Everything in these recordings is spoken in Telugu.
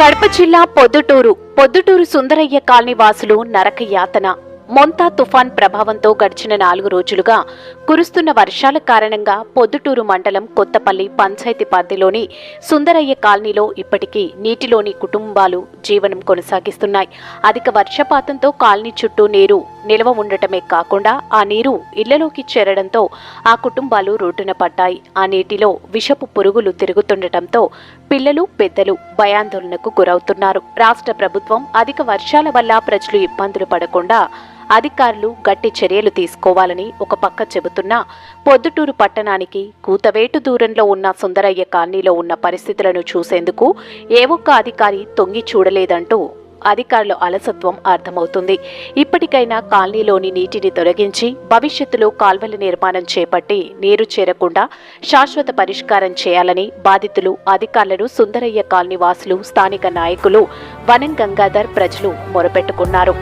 కడప జిల్లా పొద్దుటూరు పొద్దుటూరు సుందరయ్య కాలనీ వాసులు నరక యాతన. మొంతా తుఫాన్ ప్రభావంతో గడిచిన నాలుగు రోజులుగా కురుస్తున్న వర్షాల కారణంగా పొద్దుటూరు మండలం కొత్తపల్లి పంచాయతీ పరిధిలోని సుందరయ్య కాలనీలో ఇప్పటికీ నీటిలోని కుటుంబాలు జీవనం కొనసాగిస్తున్నాయి. అధిక వర్షపాతంతో కాలనీ చుట్టూ నీరు నిల్వ ఉండటమే కాకుండా ఆ నీరు ఇళ్ళలోకి చేరడంతో ఆ కుటుంబాలు రోడ్డున పడ్డాయి. ఆ నీటిలో విషపు పురుగులు తిరుగుతుండటంతో పిల్లలు పెద్దలు భయాందోళనకు గురవుతున్నారు. రాష్ట్ర ప్రభుత్వం అధిక వర్షాల వల్ల ప్రజలు ఇబ్బందులు పడకుండా అధికారులు గట్టి చర్యలు తీసుకోవాలని ఒక పక్క చెబుతున్నా పొద్దుటూరు పట్టణానికి కూతవేటు దూరంలో ఉన్న సుందరయ్య కాలనీలో ఉన్న పరిస్థితులను చూసేందుకు ఏ ఒక్క అధికారి తొంగి చూడలేదంటూ అధికారుల అలసత్వం అర్థమవుతుంది. ఇప్పటికైనా కాలనీలోని నీటిని తొలగించి భవిష్యత్తులో కాల్వల నిర్మాణం చేపట్టి నీరు చేరకుండా శాశ్వత పరిష్కారం చేయాలని బాధితులు అధికారులను సుందరయ్య కాలనీ వాసులు స్థానిక నాయకులు వనం గంగాధర్ ప్రజలు మొరపెట్టుకున్నారు.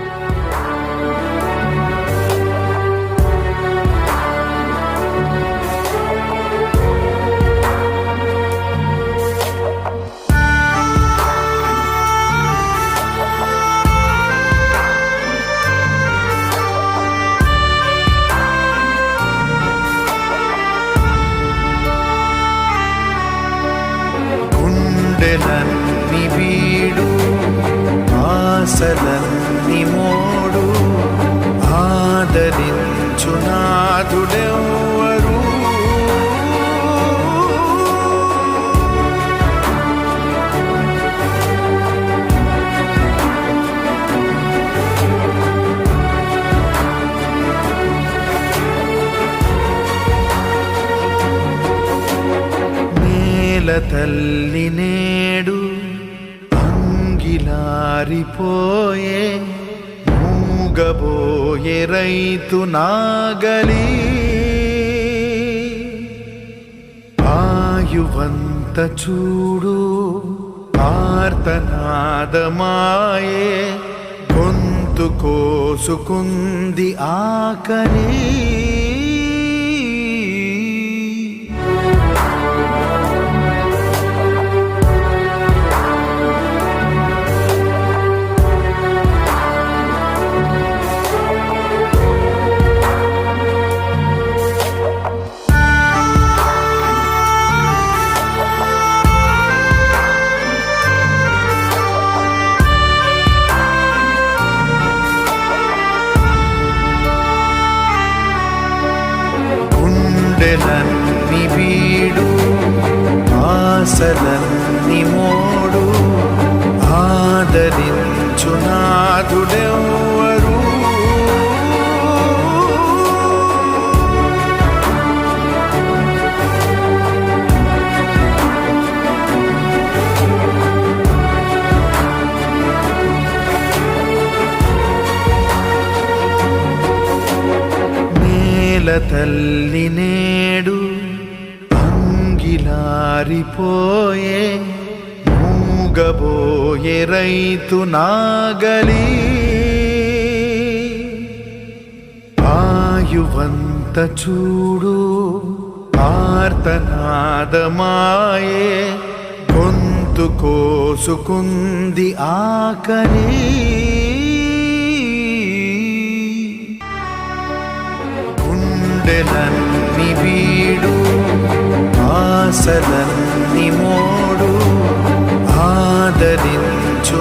ఆశలన్ని వీడు ఆశలన్ని మోడు ఆదరించు నాదుడెవ్వరు. అంగిలారిపోయే మూగబోయే రైతు నాగలి. ఆయువంత చూడు ఆర్తనాదమాయే గొంతు కోసుకుంది ఆకలి. ఆశలన్ని మోడు ఆదరించు నాదుడెవ్వరు. నేల తల్లి అంగిలారిపోయే మూగబోయే రైతు నాగలి. ఆయువంత చూడు ఆర్తనాదమాయే గొంతు కోసుకుంది ఆకలి. గుండెలన్ని వీడు ఆశలన్నీ మోడు ఆదరించు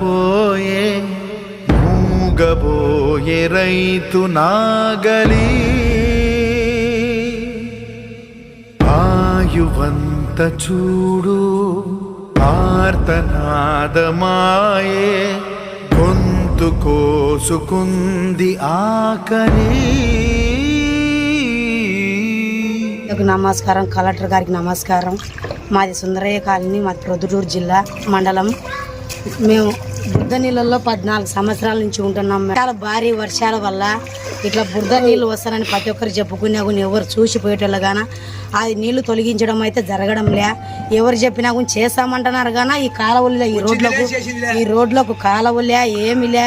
పోయే మూగబోయే రైతు నాగలి. ఆయువంత చూడు ఆర్తనాదమాయే గొంతు కోసుకుంది ఆకలి. నమస్కారం కలెక్టర్ గారికి నమస్కారం. మాది సుందరయ్య కాలనీ మాది ప్రొద్దుటూరు జిల్లా మండలం మేము బురద నీళ్ళల్లో పద్నాలుగు సంవత్సరాల నుంచి ఉంటున్నాం. చాలా భారీ వర్షాల వల్ల ఇట్లా బురద నీళ్ళు వస్తానని ప్రతి ఒక్కరు చెప్పుకున్నా కూడా ఎవరు చూసిపోయేటోళ్ళు గాన అది నీళ్ళు తొలగించడం అయితే జరగడం లే. ఎవరు చెప్పినా కూడా చేస్తామంటున్నారు గాన ఈ కాలువలు ఈ రోడ్లకు ఈ రోడ్లకు కాలువలే ఏమి లే.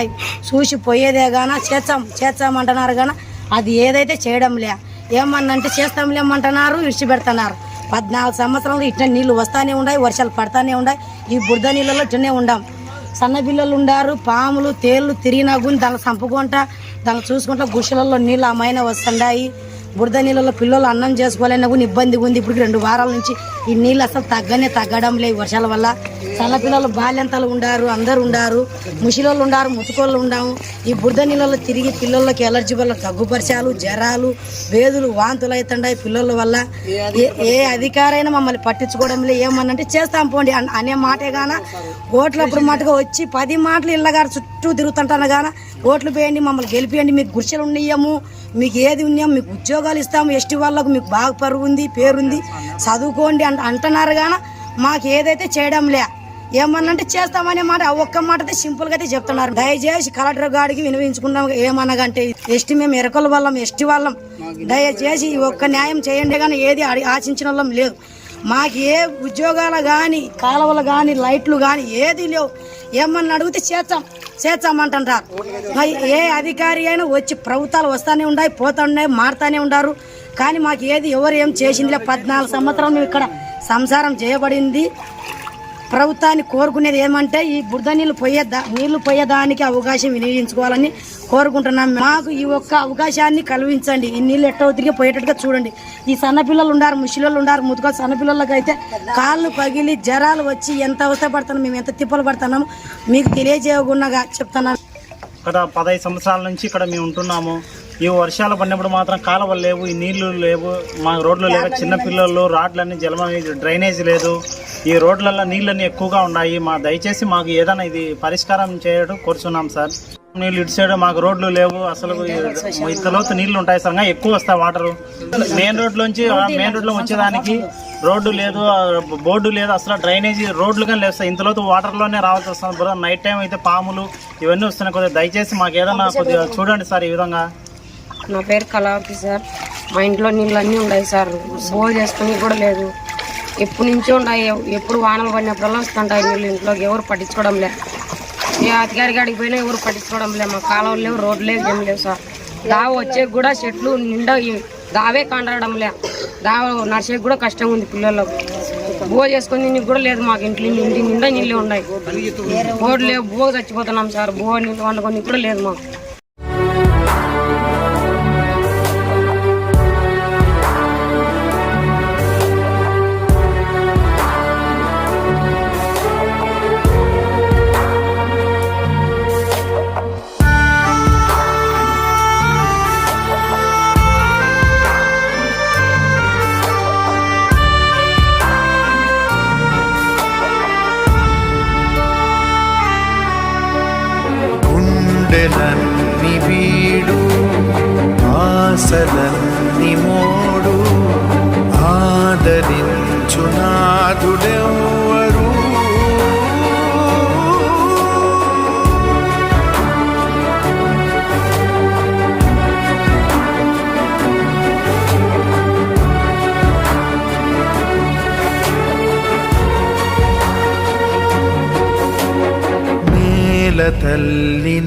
చూసిపోయేదే గాన చేస్తాం చేస్తామంటున్నారు గాన అది ఏదైతే చేయడం లే. ఏమన్నంటే చేస్తాంలేమంటున్నారు విడిచిపెడుతున్నారు. పద్నాలుగు సంవత్సరాలు ఇట్లా నీళ్ళు వస్తానే ఉన్నాయి వర్షాలు పడతానే ఉన్నాయి ఈ బురద నీళ్ళలో ఇట్లనే ఉండాం. సన్న పిల్లలు ఉండారు పాములు తేళ్ళు తిరిగినా గుని దాన్ని చంపుకుంటా దాన్ని చూసుకుంటా గుషలలో నీళ్ళు అమ్మాయిన వస్తుండాయి. బురద నీళ్ళలో పిల్లలు అన్నం చేసుకోవాలన్నా కూడా ఇబ్బందిగా ఉంది. ఇప్పుడు రెండు వారాల నుంచి ఈ నీళ్ళు అసలు తగ్గనే తగ్గడం లేదు వర్షాల వల్ల. చల్ల పిల్లలు బాల్యంతలు ఉండారు అందరు ఉండారు ముసిలోళ్ళు ఉండారు ముతుకోళ్ళు ఉండాము. ఈ బురద నీళ్ళలో తిరిగి పిల్లలకి ఎలర్జీ వల్ల తగ్గుపరిచాలు జ్వరాలు వేదులు వాంతులు అవుతుండాయి పిల్లల వల్ల. ఏ ఏ అధికారైనా మమ్మల్ని పట్టించుకోవడం లేదు. ఏమన్నంటే చేస్తాం పోండి అనే మాటే గాన. ఓట్లప్పుడు మటుగా వచ్చి పది మాటలు ఇళ్ళగారు చుట్టూ తిరుగుతుంటాను గాన. ఓట్లు వేయండి మమ్మల్ని గెలిపియండి. మీకు గుడిసెలు ఉన్నాయము మీకు ఏది ఉన్నాము మీకు ఉద్యోగం ఉద్యోగాలు ఇస్తాము. ఎస్టీ వాళ్ళకు మీకు బాగా పరువు ఉంది పేరుంది. చదువుకోండి అంట అంటున్నారు కానీ మాకు ఏదైతే చేయడం లే. ఏమన్నంటే చేస్తామనే మాట ఆ ఒక్క మాట అయితే సింపుల్గా అయితే చెప్తున్నారు. దయచేసి కలెక్టర్ గారికి వినిపించుకుంటాం ఏమనగంటే ఎస్టీ మేము ఎరకల వాళ్ళం ఎస్టీ వాళ్ళం. దయచేసి ఈ ఒక్క న్యాయం చేయండి కానీ ఏది ఆశించిన వాళ్ళం లేదు మాకు ఏ ఉద్యోగాలు కానీ కాలువలు కానీ లైట్లు కానీ ఏది లేవు. ఏమన్నా అడిగితే చేస్తాం చేస్తామంటుంటారు మరి ఏ అధికారి అయినా వచ్చి ప్రభుత్వాలు వస్తూనే ఉన్నాయి పోతున్నాయి మారుతానే ఉండారు. కానీ మాకు ఏది ఎవరు ఏం చేసిందిలే. పద్నాలుగు సంవత్సరం మేము ఇక్కడ సంసారం చేయబడింది. ప్రభుత్వాన్ని కోరుకునేది ఏమంటే ఈ బురద నీళ్ళు పోయే దా- నీళ్ళు పోయేదానికి అవకాశం వినియోగించుకోవాలని కోరుకుంటున్నాం. మాకు ఈ ఒక్క అవకాశాన్ని కల్పించండి. ఈ నీళ్ళు ఎట్టో తిరిగి పోయేటట్టుగా చూడండి. ఈ సన్నపిల్లలు ఉన్నారు ఉండారు ఉన్నారు ఉండారు సన్నపిల్లలకు అయితే కాళ్ళు పగిలి జ్వరాలు వచ్చి ఎంత అవస్థపడుతున్నాం మేము ఎంత తిప్పలు పడుతున్నాము మీకు తెలియజేయకుండా చెప్తున్నాను. గత పదహైదు సంవత్సరాల నుంచి ఇక్కడ మేము ఉంటున్నాము. ఈ వర్షాలు పడినప్పుడు మాత్రం కాలువలు లేవు ఈ నీళ్ళు లేవు మా రోడ్లు లేవు చిన్న పిల్లలు రాడ్లన్నీ జలమ డ్రైనేజ్ లేదు. ఈ రోడ్లలో నీళ్ళన్నీ ఎక్కువగా ఉన్నాయి. మా దయచేసి మాకు ఏదైనా ఇది పరిష్కారం చేయడం కోరుచున్నాం సార్. నీళ్ళు ఇటు సైడ్ మాకు రోడ్లు లేవు. అసలు ఇంతలోతు నీళ్ళు ఉంటాయి సార్. ఎక్కువ వస్తాయి వాటర్. మెయిన్ రోడ్ నుంచి మెయిన్ రోడ్లో వచ్చేదానికి రోడ్డు లేదు బోర్డు లేదు. అసలు డ్రైనేజీ రోడ్లు కానీ లేవు సార్. ఇంతలోతు వాటర్లోనే రావాల్సి వస్తుంది బ్రో. నైట్ టైం అయితే పాములు ఇవన్నీ వస్తున్నాయి. కొద్దిగా దయచేసి మాకు ఏదైనా కొద్దిగా చూడండి సార్ ఈ విధంగా. నా పేరు కళావతి సార్. మా ఇంట్లో నీళ్ళు అన్నీ ఉన్నాయి సార్. బోర్ చేసుకుని కూడా లేదు. ఎప్పటి నుంచో ఉన్నాయి ఎప్పుడు వానలు పడినప్పుడల్లా వస్తుంటాయి వీళ్ళు ఇంట్లోకి. ఎవరు పట్టించుకోవడం లే. ఏ అధికారి కాడికి పోయినా ఎవరు పట్టించుకోవడం లే. మా కాలువలు లేవు రోడ్లు లేవు ఏం లేవు సార్. దావ వచ్చే కూడా చెట్లు నిండా దావే కాండడం లే. దావ నడిచేకి కూడా కష్టంగా ఉంది పిల్లలకు. బో చేసుకుని నీకు కూడా లేదు మాకు ఇంట్లో ఇంటి నిండా నీళ్ళు ఉన్నాయి. బోర్డు లేవు బో చచ్చిపోతున్నాం సార్. బో నీళ్ళు వండుకొని కూడా లేదు మాకు. ఆశలన్ని మోడు ఆదరించు నేల తల్లి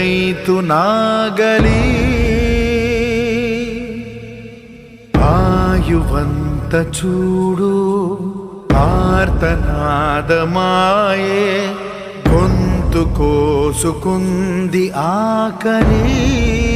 రైతు నాగలి. ఆయువంత చూడు ఆర్తనాదమాయే గొంతు కోసుకుంది ఆకలి.